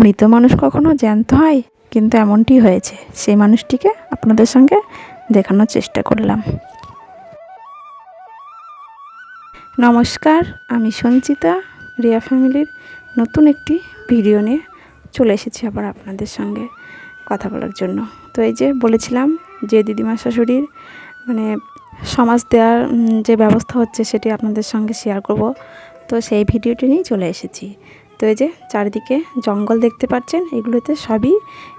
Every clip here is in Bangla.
মৃত মানুষ কখনো জ্যান্ত হয়, কিন্তু এমনটি হয়েছে। সেই মানুষটিকে আপনাদের সঙ্গে দেখানোর চেষ্টা করলাম। নমস্কার, আমি সঞ্চিতা, রিয়া ফ্যামিলির নতুন একটি ভিডিও নিয়ে চলে এসেছি আবার আপনাদের সঙ্গে কথা বলার জন্য। তো এই যে বলেছিলাম যে দিদিমা শাশুড়ির মানে সমাজ দেওয়ার যে ব্যবস্থা হচ্ছে সেটি আপনাদের সঙ্গে শেয়ার করব। তো সেই ভিডিওটি নিয়েই চলে এসেছি। তো এই যে চারিদিকে জঙ্গল দেখতে পাচ্ছেন, এগুলোতে সবই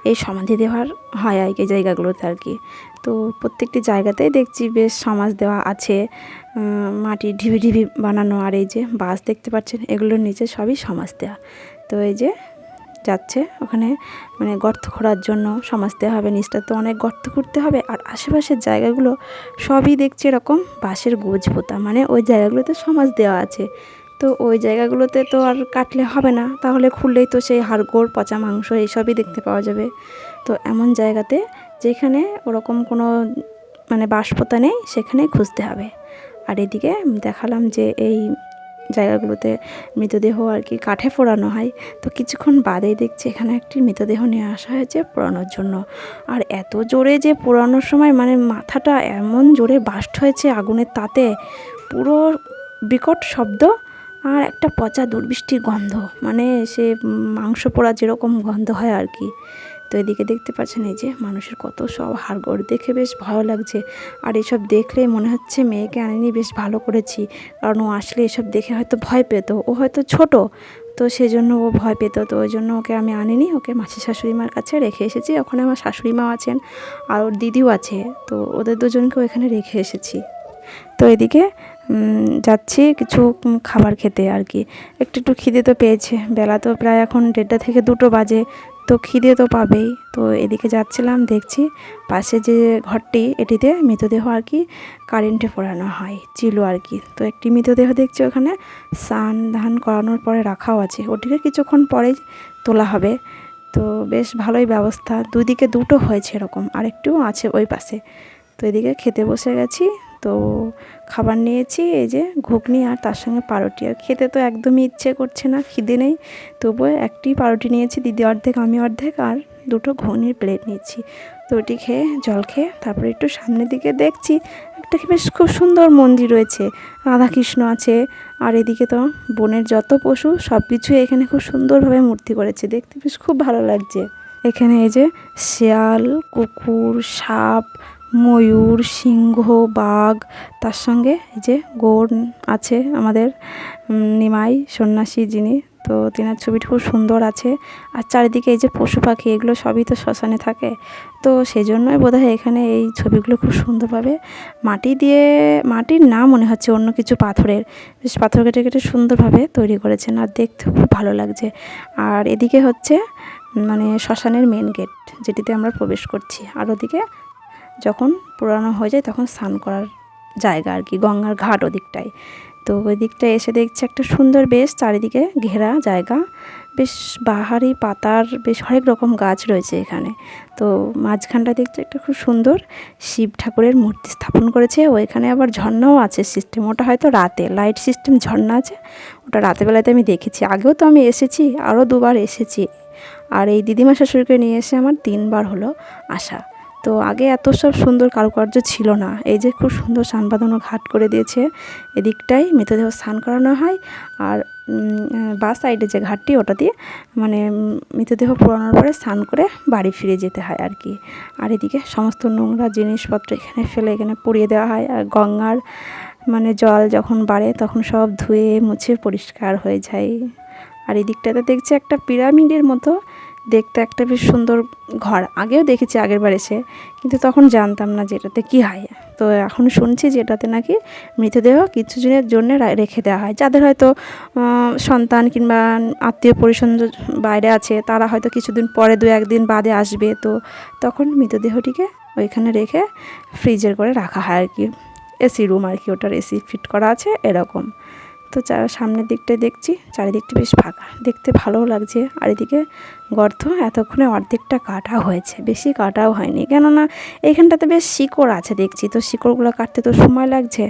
এই সমাধি দেওয়ার হয় আর কি জায়গাগুলোতে আর কি। তো প্রত্যেকটি জায়গাতেই দেখছি বেশ সমাজ দেওয়া আছে মাটির ঢিবি ঢিবি বানানো আর এই যে বাস দেখতে পাচ্ছেন, এগুলোর নিচে সবই সমাজ দেওয়া তো এই যে যাচ্ছে, ওখানে মানে গর্ত খোঁড়ার জন্য সমাজ দেওয়া হবে নিচটা তো অনেক গর্ত করতে হবে আর আশেপাশের জায়গাগুলো সবই দেখছি এরকম বাঁশের গোজ পোতা মানে ওই জায়গাগুলোতে সমাজ দেওয়া আছে। তো ওই জায়গাগুলোতে তো আর কাটলে হবে না। তাহলে খুললেই তো সেই হাড়গোড়, পচা মাংস এইসবই দেখতে পাওয়া যাবে। তো এমন জায়গাতে যেখানে ওরকম কোনো মানে বাঁশপোতা নেই সেখানে খুঁজতে হবে। আর এদিকে দেখালাম যে এই জায়গাগুলোতে মৃতদেহ আর কি কাঠে পোড়ানো হয়। তো কিছুক্ষণ বাদেই দেখছি এখানে একটি মৃতদেহ নিয়ে আসা হয়েছে পোড়ানোর জন্য। আর এত জোরে যে পোড়ানোর সময় মানে মাথাটা এমন জোরে বাস্ট হয়েছে আগুনের তাতে, পুরো বিকট শব্দ। আর একটা পচা দুর্বৃষ্টি গন্ধ। মানে সে মাংস পোড়া যেরকম গন্ধ হয় আর কি। তো এদিকে দেখতে পাচ্ছেন এই যে মানুষের কত সব হাড়গোড় দেখে বেশ ভালো লাগছে। আর এসব দেখলে মনে হচ্ছে মেয়েকে আনিনি, বেশ ভালো করেছি। কারণ ও আসলে এসব দেখে হয়তো ভয় পেত। ও হয়তো ছোট, তো সেজন্য ও ভয় পেত। তো ওই জন্য ওকে আমি আনিনি। ওকে মাসি শাশুড়ি মার কাছে রেখে এসেছি। ওখানে আমার শাশুড়ি মাও আছেন আর ওর দিদিও আছে। তো ওদের দুজনকেও এখানে রেখে এসেছি। তো এদিকে যাচ্ছি কিছু খাবার খেতে আর কি। একটু একটু খিদে তো পেয়েছে। বেলা তো প্রায় এখন দেড়টা থেকে দুটো বাজে, তো খিদে তো পাবেই। তো এদিকে যাচ্ছিলাম, দেখছি পাশে যে ঘরটি, এটিতে মৃতদেহ আর কি কারেন্টে পোড়ানো হয়, ছিল আর কি। তো একটি মৃতদেহ দেখছি ওখানে স্নান ধান করানোর পরে রাখাও আছে। ওটিকে কিছুক্ষণ পরেই তোলা হবে। তো বেশ ভালোই ব্যবস্থা। দুদিকে দুটো হয়েছে এরকম, আরেকটিও আছে ওই পাশে। তো এদিকে খেতে বসে গেছি। তো খাবার নিয়েছি, এই যে ঘুগনি আর তার সঙ্গে পাউরুটি আর খেতে তো একদমই ইচ্ছে করছে না, খিদে নেই। তবুও একটি পাউরুটি নিয়েছি, দিদি অর্ধেক, আমি অর্ধেক, আর দুটো ঘুগনির প্লেট নিয়েছি। তো ওটি খেয়ে, জল খেয়ে, তারপরে একটু সামনের দিকে দেখছি, একটা বেশ খুব সুন্দর মন্দির রয়েছে। রাধাকৃষ্ণ আছে, আর এদিকে তো বনের যত পশু সব কিছুই এখানে খুব সুন্দরভাবে মূর্তি করেছে। দেখতে বেশ খুব ভালো লাগছে। এখানে এই যে শিয়াল, কুকুর, সাপ ময়ূর, সিংহ, বাঘ, তার সঙ্গে এই যে গৌর আছে আমাদের নিমাই সন্ন্যাসী যিনি, তো তেনার ছবিটি খুব সুন্দর আছে। আর চারিদিকে এই যে পশু পাখি, এগুলো সবই তো শ্মশানে থাকে। তো সেই জন্যই বোধহয় এখানে এই ছবিগুলো খুব সুন্দরভাবে মাটি দিয়ে, মাটির না মনে হচ্ছে অন্য কিছু পাথরের। বেশ পাথর কেটে কেটে সুন্দরভাবে তৈরি করেছেন আর দেখতে খুব ভালো লাগছে। আর এদিকে হচ্ছে মানে শ্মশানের মেন গেট যেটিতে আমরা প্রবেশ করছি। আর ওদিকে যখন পুরানো হয়ে যায় তখন স্নান করার জায়গা আর কি, গঙ্গার ঘাট ওদিকটায়। তো ওই দিকটায় এসে দেখছি একটা সুন্দর বেশ চারিদিকে ঘেরা জায়গা, বেশ বাহারি পাতার, বেশ হরেক রকম গাছ রয়েছে এখানে। তো মাঝখানটা দেখছি একটা খুব সুন্দর, শিব ঠাকুরের মূর্তি স্থাপন করেছে ও এখানে আবার ঝর্ণাও আছে সিস্টেম ওটা হয়তো রাতে লাইট সিস্টেম ঝর্ণা আছে, ওটা রাতের বেলাতে আমি দেখেছি। আগেও তো আমি এসেছি, আরও দুবার এসেছি। আর এই দিদিমা শাশুড়িকে নিয়ে এসে আমার তিনবার হলো আসা তো আগে এত সব সুন্দর কারুকার্য ছিল না। এই যে খুব সুন্দর স্নান বাঁধানো ঘাট করে দিয়েছে। এদিকটাই মৃতদেহ স্নান করানো হয়। আর বা সাইডে যে ঘাটটি, ওটা দিয়ে মানে মৃতদেহ পোড়ানোর পরে স্নান করে বাড়ি ফিরে যেতে হয় আর কি। আর এদিকে সমস্ত নোংরা জিনিসপত্র এখানে ফেলে, এখানে পুড়িয়ে দেওয়া হয়। আর গঙ্গার মানে জল যখন বাড়ে, তখন সব ধুয়ে মুছে পরিষ্কার হয়ে যায়। আর এদিকটাতে দিকটাতে দেখছি একটা পিরামিডের মতো দেখতে একটা বেশ সুন্দর ঘর। আগেও দেখেছি আগের বার এসে। কিন্তু তখন জানতাম না যে এটাতে কী হয়। তো এখন শুনছি যে এটাতে নাকি মৃতদেহ কিছু দিনের জন্য রেখে দেওয়া হয়। যাদের হয়তো সন্তান কিংবা আত্মীয় পরিজন বাইরে আছে, তারা হয়তো কিছুদিন পরে দু একদিন বাদে আসবে। তো তখন মৃতদেহটিকে ওইখানে রেখে ফ্রিজের করে রাখা হয় আর কি। এসি রুম আর কি, ওটার এসি ফিট করা আছে, এরকম। তো চা, সামনের দিকটায় দেখছি, চারিদিকটা বেশ ফাঁকা। দেখতে ভালোও লাগছে, আর এদিকে গর্ত এতক্ষণে অর্ধেকটা কাটা হয়েছে, বেশি কাটাও হয়নি। কেননা এইখানটাতে বেশ শিকড় আছে দেখছি, তো শিকড়গুলো কাটতে তো সময় লাগছে।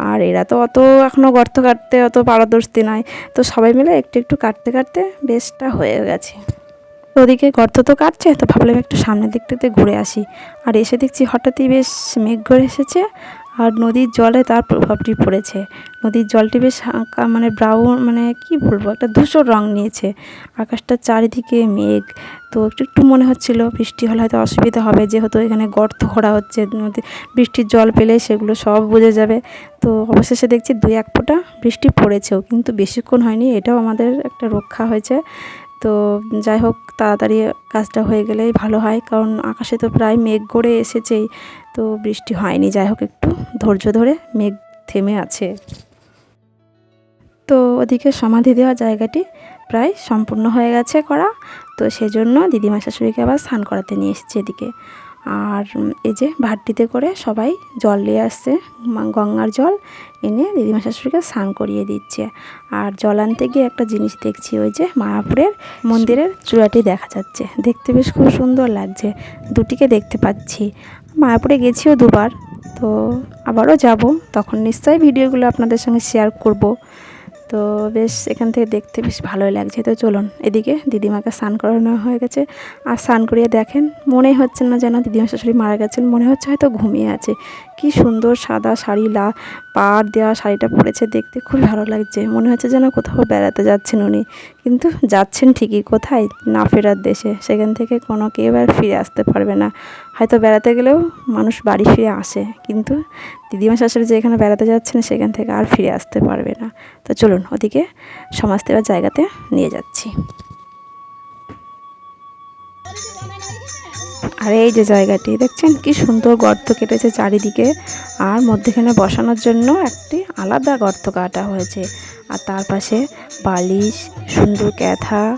আর এরা তো অত এখনও গর্ত কাটতে অত পারদর্শী নয় তো সবাই মিলে একটু একটু কাটতে কাটতে বেশটা হয়ে গেছে। ওদিকে গর্ত তো কাটছে, তো ভাবলাম একটু সামনের দিকটাতে ঘুরে আসি। আর এসে দেখছি হঠাৎই বেশ মেঘ ঘরে এসেছে আর নদীর জলে তার প্রভাবটি পড়েছে। নদীর জলটি বেশ মানে ব্রাউন মানে কি বলব, একটা ধূসর রং নিয়েছে। আকাশটার চারিদিকে মেঘ। তো একটু একটু মনে হচ্ছিল, বৃষ্টি হলে হয়তো অসুবিধা হবে। যেহেতু এখানে গর্ত খোঁড়া হচ্ছে, নদী বৃষ্টির জল পেলে সেগুলো সব বুঝে যাবে। তো অবশেষে দেখছি দুই এক ফোঁটা বৃষ্টি পড়েছেও, কিন্তু বেশিক্ষণ হয়নি। এটাও আমাদের একটা রক্ষা হয়েছে। তো যাই হোক, তাড়াতাড়ি কাজটা হয়ে গেলেই ভালো হয়, কারণ আকাশে তো প্রায় মেঘ গড়ে এসেছেই। তো বৃষ্টি হয়নি, যাই হোক একটু ধৈর্য ধরে মেঘ থেমে আছে। তো ওদিকে সমাধি দেওয়া জায়গাটি প্রায় সম্পূর্ণ হয়ে গেছে করা, তো সেজন্য দিদিমা শাশুড়িকে আবার স্নান করাতে নিয়ে এসেছি এদিকে। আর এই যে ভাটটিতে করে সবাই জল নিয়ে আসছে গঙ্গার জল এনে দিদিমা শাশুড়িকে স্নান করিয়ে দিচ্ছে। আর জল আনতে গিয়ে একটা জিনিস দেখছি, ওই যে মায়াপুরের মন্দিরের চূড়াটি দেখা যাচ্ছে। দেখতে বেশ খুব সুন্দর লাগছে, দুটিকে দেখতে পাচ্ছি। মায়াপুরে গেছিও দুবার, তো আবারও যাব। তখন নিশ্চয়ই ভিডিওগুলো আপনাদের সঙ্গে শেয়ার করব। তো বেশ, এখান থেকে দেখতে বেশ ভালোই লাগছে। তো চলুন, এদিকে দিদিমাকে স্নান করানো হয়ে গেছে। আর স্নান করিয়ে দেখেন মনেই হচ্ছে না যেন দিদিমা শাশুড়ি মারা গেছেন। মনে হচ্ছে হয়তো ঘুমিয়ে আছে। কি সুন্দর সাদা শাড়ি, লা পাড় দেওয়া শাড়িটা পরেছে দেখতে। খুব ভালো লাগছে। মনে হচ্ছে যেন কোথাও বেড়াতে যাচ্ছেন উনি। কিন্তু যাচ্ছেন ঠিকই। কোথায়? না ফেরার দেশে। সেখান থেকে কোনো কেউ আর ফিরে আসতে পারবে না। হয়তো বেড়াতে গেলেও মানুষ বাড়ি ফিরে আসে। কিন্তু দিদিমা শাশুড়ি যেখানে বেড়াতে যাচ্ছেন সেখান থেকে আর ফিরে আসতে পারবে না। তো চলুন ওদিকে সমাজ দেওয়ার জায়গাতে নিয়ে যাচ্ছি। আর এই যে জায়গাটি, দেখছেন? কি সুন্দর গর্ত কেটেছে চারিদিকে। আর মধ্যেখানে বসানোর জন্য একটি আলাদা গর্ত কাটা হয়েছে। আর তার পাশে বালিশ, সুন্দর ক্যাথা,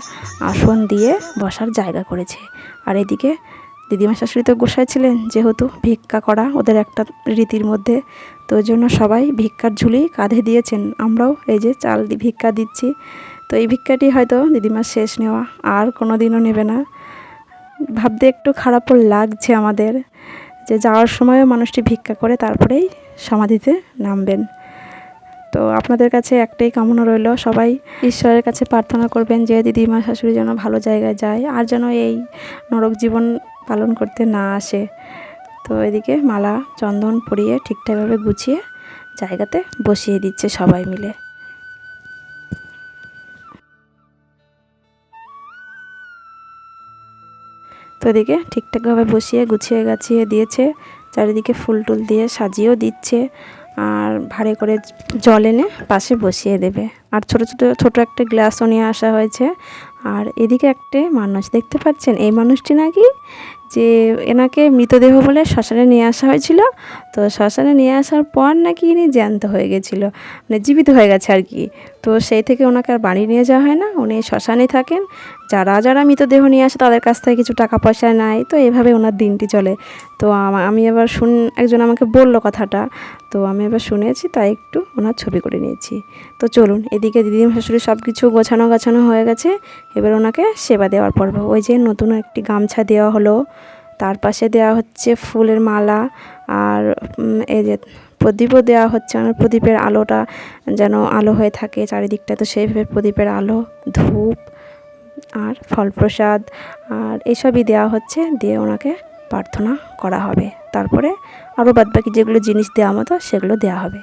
আসন দিয়ে বসার জায়গা করেছে। আর এদিকে দিদিমা শাশুড়ি তো গোসাই ছিলেন, যেহেতু ভিক্ষা করা ওদের একটা রীতির মধ্যে, তো ওই জন্য সবাই ভিক্ষার ঝুলি কাঁধে দিয়েছেন। আমরাও এই যে চাল দি- ভিক্ষা দিচ্ছি। তো এই ভিক্ষাটি হয়তো দিদিমার শেষ নেওয়া, আর কোনো দিনও নেবে না। ভাবতে একটু খারাপও লাগছে আমাদের যে যাওয়ার সময়ও মানুষটি ভিক্ষা করে তারপরেই সমাধিতে নামবেন। তো আপনাদের কাছে একটাই কামনা রইল, সবাই ঈশ্বরের কাছে প্রার্থনা করবেন যে দিদিমা শাশুড়ি যেন ভালো জায়গায় যায়, আর যেন এই নরক জীবন পালন করতে না আসে। তো এদিকে মালা, চন্দন পরিয়ে ঠিকঠাকভাবে গুছিয়ে জায়গাতে বসিয়ে দিচ্ছে সবাই মিলে। তো এদিকে ঠিকঠাকভাবে বসিয়ে, গুছিয়ে, গাছিয়ে দিয়েছে। চারিদিকে ফুল টুল দিয়ে সাজিয়েও দিচ্ছে। আর ভাড়ে করে জল এনে পাশে বসিয়ে দেবে। আর ছোট ছোট ছোট একটা গ্লাসও নিয়ে আসা হয়েছে। আর এদিকে একটা মানুষ, দেখতে পাচ্ছেন? এই মানুষটি নাকি যে এনাকে মৃতদেহ বলে শ্মশানে নিয়ে আসা হয়েছিল। তো শ্মশানে নিয়ে আসার পর নাকি ইনি জ্যান্ত হয়ে গেছিল মানে জীবিত হয়ে গেছে আর কি। তো সেই থেকে ওনাকে আর বাড়ি নিয়ে যাওয়া হয় না। উনি শ্মশানে থাকেন। যারা যারা মৃতদেহ নিয়ে আসে তাদের কাছ থেকে কিছু টাকা পয়সা নেয়। তো এভাবে ওনার দিনটি চলে। তো আমি এবার শুন, একজন আমাকে বলল কথাটা। তো আমি এবার শুনেছি, তাই একটু ওনার ছবি করে নিয়েছি। তো চলুন, এদিকে দিদিমা শাশুড়ি সব কিছু গোছানো গাছানো হয়ে গেছে। এবার ওনাকে সেবা দেওয়ার পর্ব। ওই যে নতুন একটি গামছা দেওয়া হলো। তার পাশে দেওয়া হচ্ছে ফুলের মালা আর এই যে প্রদীপও দেওয়া হচ্ছে আমার প্রদীপের আলোটা। যেন আলো হয়ে থাকে চারিদিকটা তো সেইভাবে প্রদীপের আলো, ধূপ আর ফল প্রসাদ আর এসবই দেওয়া হচ্ছে, দিয়ে ওনাকে প্রার্থনা করা হবে। তারপরে আরও বাদবাকি যেগুলো জিনিস দেওয়া মতো সেগুলো দেওয়া হবে।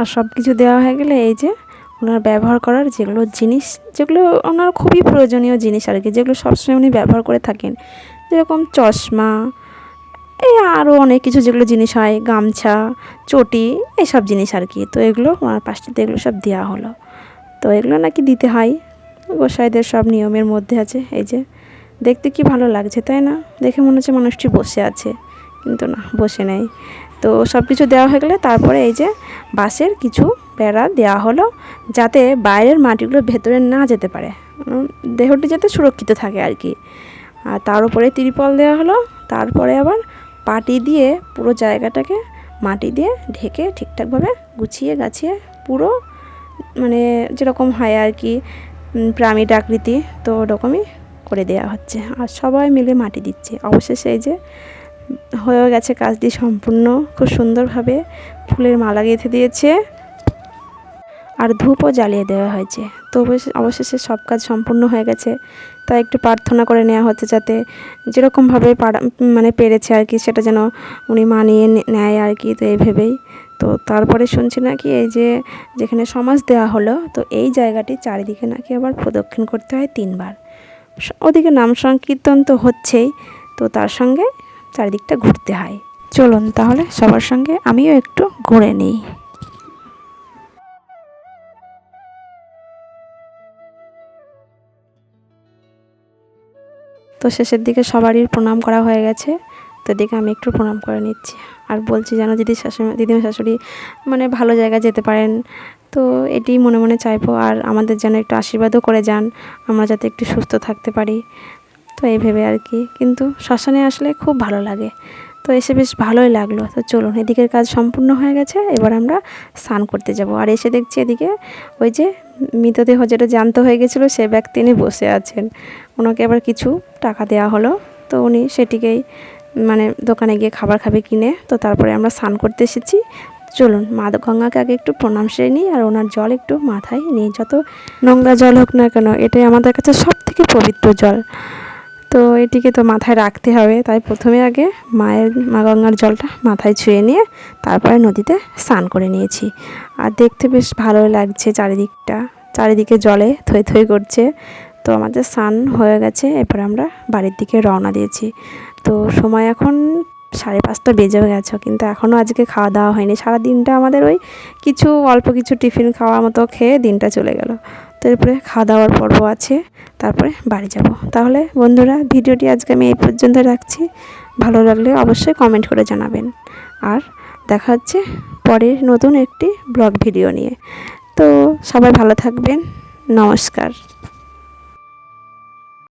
আর সব কিছু দেওয়া হয়ে গেলে এই যে ওনার ব্যবহার করার যেগুলো জিনিস, যেগুলো ওনার খুবই প্রয়োজনীয় জিনিস আর কি, যেগুলো সবসময় উনি ব্যবহার করে থাকেন, যেরকম চশমা এই আরও অনেক কিছু যেগুলো জিনিস হয়, গামছা, চটি এইসব জিনিস আর কি। তো এগুলো, আমার পাশটিতে এগুলো সব দেওয়া হলো। তো এগুলো নাকি দিতে হয়। গোসাইদের সব নিয়মের মধ্যে আছে। এই যে, দেখতে কি ভালো লাগছে, তাই না? দেখে মনে হচ্ছে মানুষটি বসে আছে। কিন্তু না, বসে নেই। তো সব কিছু দেওয়া হয়ে গেলে তারপরে এই যে, বাঁশের কিছু বেড়া দেওয়া হলো, যাতে বাইরের মাটিগুলো ভেতরে না যেতে পারে। দেহটি যাতে সুরক্ষিত থাকে আর কি। আর তার উপরে তিরপল দেওয়া হলো। তারপরে আবার পাটি দিয়ে পুরো জায়গাটাকে মাটি দিয়ে ঢেকে ঠিকঠাকভাবে গুছিয়ে গাছিয়ে পুরো মানে যেরকম হয় আর কি প্রামিড আকৃতি তো ওরকমই করে দেওয়া হচ্ছে। আর সবাই মিলে মাটি দিচ্ছে। অবশেষে এই যে হয়ে গেছে কাজটি সম্পূর্ণ। খুব সুন্দরভাবে ফুলের মালা গেঁথে দিয়েছে। আর ধূপও জ্বালিয়ে দেওয়া হয়েছে। তো অবশেষে সব কাজ সম্পূর্ণ হয়ে গেছে। তাই একটু প্রার্থনা করে নেওয়া হচ্ছে যাতে যেরকমভাবে মানে পেরেছে আর কি, সেটা যেন উনি মানিয়ে নেয় আর কি, তো এই ভেবেই। তো তারপরে শুনছি নাকি এই যে যেখানে সমাজ দেওয়া হলো, তো এই জায়গাটি চারিদিকে নাকি আবার প্রদক্ষিণ করতে হয় তিনবার। ওদিকে নাম সংকীর্তন তো হচ্ছেই, তো তার সঙ্গে চারিদিকটা ঘুরতে হয়। চলুন তাহলে সবার সঙ্গে আমিও একটু ঘুরে নিই। তো শেষের দিকে সবারই প্রণাম করা হয়ে গেছে। তো এদিকে আমি একটু প্রণাম করে নিচ্ছি। আর বলছি যেন দিদি শাশুড়ি, দিদিমা শাশুড়ি মানে ভালো জায়গায় যেতে পারেন। তো এটি মনে মনে চাইব আর আমাদের যেন একটু আশীর্বাদও করে যান, আমরা যাতে একটু সুস্থ থাকতে পারি। তো এই ভেবে আর কি। কিন্তু শ্মশানে আসলে খুব ভালো লাগে। তো এসে বেশ ভালোই লাগল। তো চলুন, এদিকের কাজ সম্পূর্ণ হয়ে গেছে। এবার আমরা স্নান করতে যাব। আর এসে দেখছি এদিকে ওই যে মৃতদেহ যেটা জ্যান্ত হয়ে গেছিল, সে ব্যক্তি তিনি বসে আছেন। ওনাকে আবার কিছু টাকা দেওয়া হলো। তো উনি সেটিকেই মানে দোকানে গিয়ে খাবার খাবে কিনে। তো তারপরে আমরা স্নান করতে এসেছি। চলুন, মা গঙ্গাকে আগে একটু প্রণাম সেরে নিই আর ওনার জল একটু মাথায় নিই। যত নোংরা জল হোক না কেন, এটাই আমাদের কাছে সব থেকে পবিত্র জল। তো এটিকে তো মাথায় রাখতে হবে। তাই প্রথমে আগে মায়ের, মা গঙ্গার জলটা মাথায় ছুঁয়ে নিয়ে তারপরে নদীতে স্নান করে নিয়েছি। আর দেখতে বেশ ভালোই লাগছে চারিদিকটা। চারিদিকে জলে থই থই করছে। তো আমাদের স্নান হয়ে গেছে, এরপর আমরা বাড়ির দিকে রওনা দিয়েছি। তো সময় এখন সাড়ে পাঁচটা বেজেও গেছে, কিন্তু এখনও আজকে খাওয়া দাওয়া হয়নি। সারা দিনটা আমাদের ওই কিছু অল্প কিছু টিফিন খাওয়ার মতো খেয়ে দিনটা চলে গেল। তো এরপরে খাওয়া দাওয়ার পর্ব আছে, তারপরে বাড়ি যাব। তাহলে বন্ধুরা, ভিডিওটি আজকে আমি এই পর্যন্ত রাখছি। ভালো লাগলে অবশ্যই কমেন্ট করে জানাবেন। আর দেখা হচ্ছে পরের নতুন একটি ব্লগ ভিডিও নিয়ে। তো সবাই ভালো থাকবেন। নমস্কার।